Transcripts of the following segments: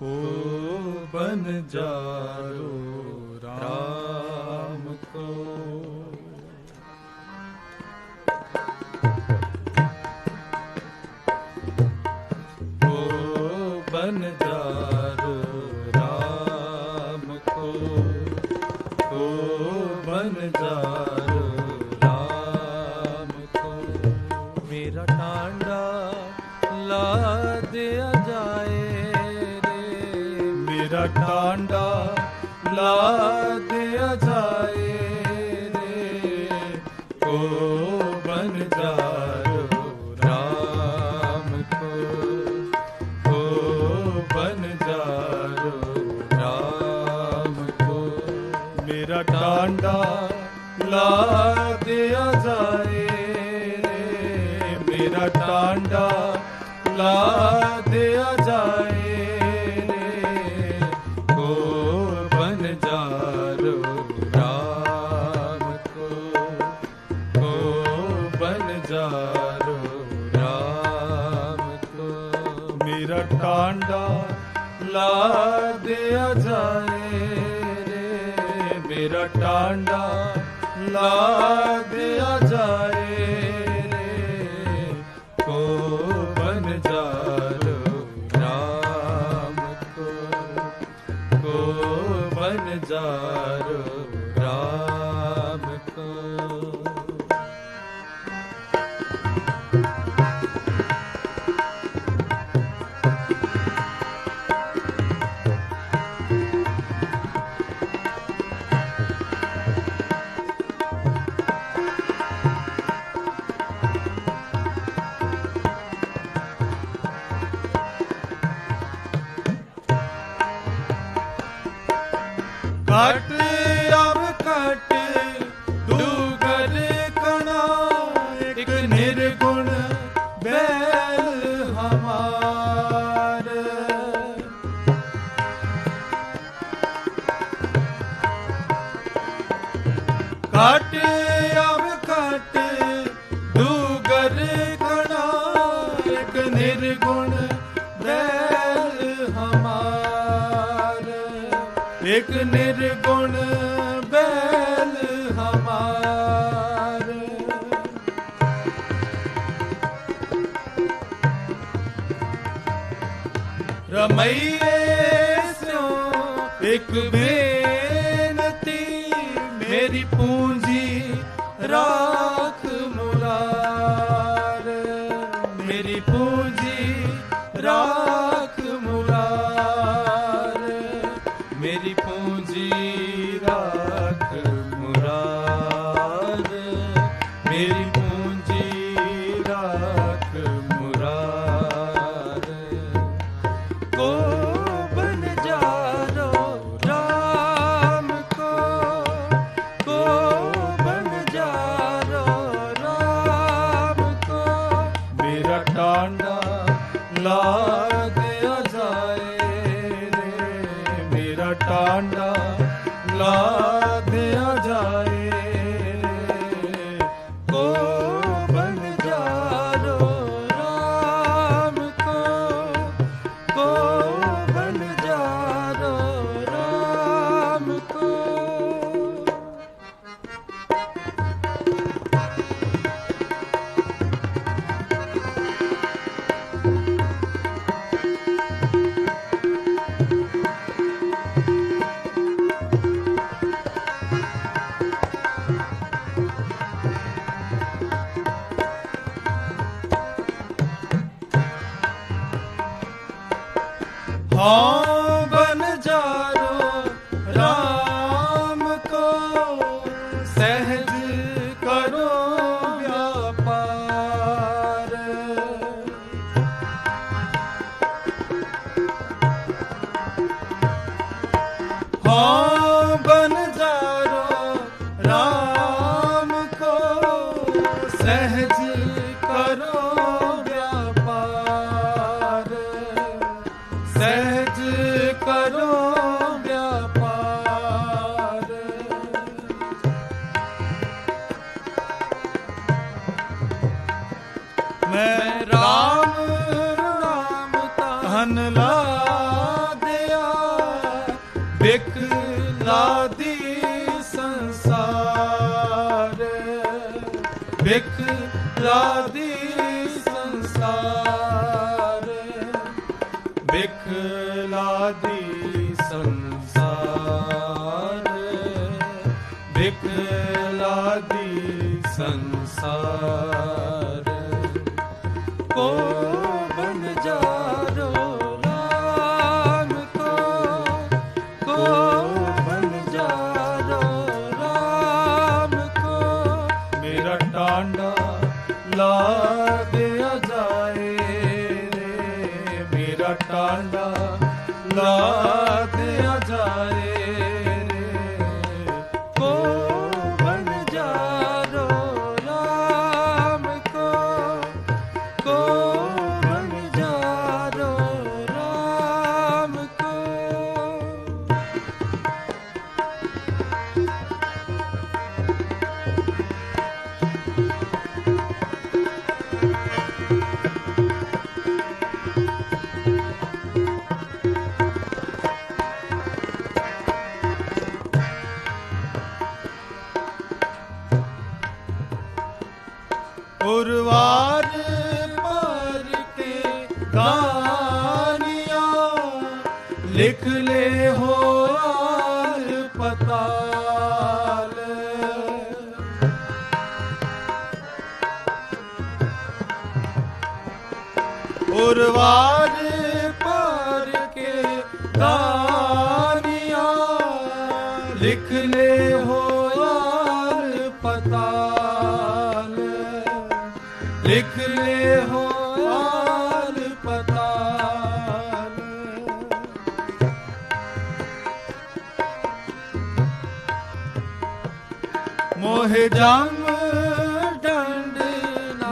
को बन जारो राम को को बन जारो राम को को बन जारो ਭਾਂਡਾ ਲਾ ਬੁਲਾ ਦਿਆ ਜਾਏ ਮੇਰਾ ਟਾਂਡਾ ਲਾ ਦਿਆ एक निर्गुण बैल हमार रमैये सो एक बेनती मेरी पूंजी राख Oh. ਸਹਿਜ ਕਰੋ ਵਿਆਪਾਰ ਸਹਿਜ ਕਰੋ ਵਿਆਪਾਰ ਮੈਂ ਰਾਮ ਰਾਮ ਤਨ ਲਾ ਦਿਆ। ਬਿਕ ਲਾਦੀ ਸੰਸਾਰ ਬਿਖਲਾ ਸੰਸਾਰ ਬਿਖਲਾ ਸੰਸਾਰ। ਮੇਰਾ ਟਾਂਡਾ ਗਾਨੀਆਂ ਲਿਖ ਲੈ ਹੋ ਆਲ ਪਤਾਲ। ਉਰਵਾਰ ਪਰ ਕੇ ਗਾਨੀਆਂ ਲਿਖ ਲੈ ਹੋ ਮੋਹ ਜਮ ਡੰਡ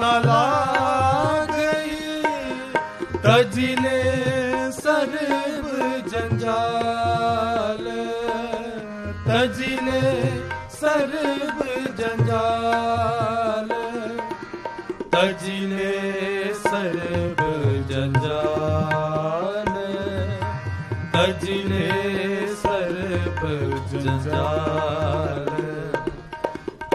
ਨਾ ਲਾਗਈ। ਤਜਲੇ ਸਰਬ ਜੰਜਾਲ। ਤਜਲੇ ਸਰਬ ਜੰਜਾਲ। ਤਜਲੇ ਸਰਬ ਜੰਜਾਲ। ਤਜਲੇ ਸਰਬ ਜੰਜਾਲ।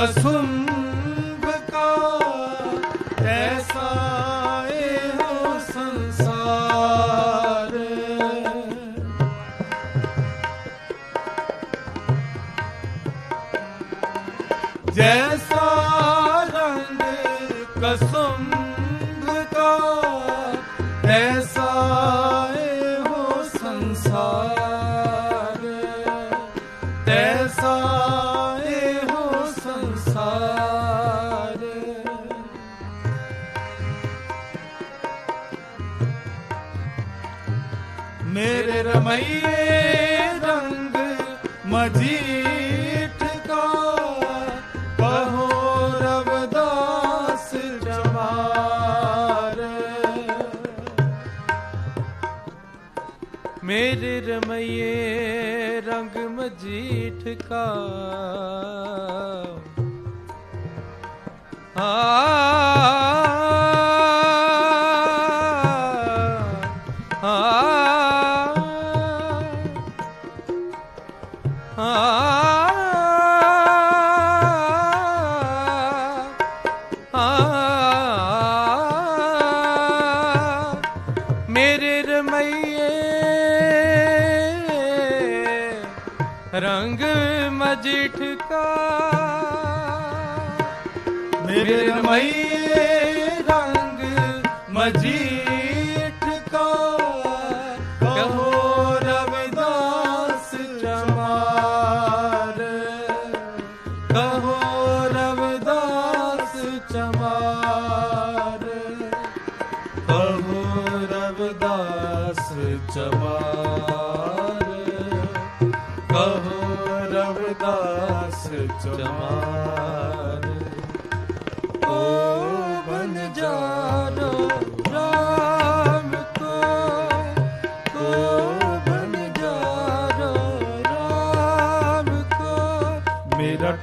ਕਸੁੰਭ ਕਾ ਐਸਾ ਇਹੋ ਸੰਸਾਰ ਜੈਸਾ ਰੰਗ ਮਈਏ ਰੰਗ ਮਜੀਠ ਕਾ। ਰਵਦਾਸ ਜਵਾਰ। ਮੇਰੇ ਰਮਈਏ ਰੰਗ ਮਜੀਠ ਕਾ। ਰੰਗ ਮਜਿਠ ਕਾ ਮੇਰੇ ਰਮਈਏ ਰੰਗ ਮਜੀਠ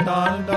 ਜਾਰੋ ਰਾਮ ਕੋ ਮੇਰਾ ਟਾਂਡਾ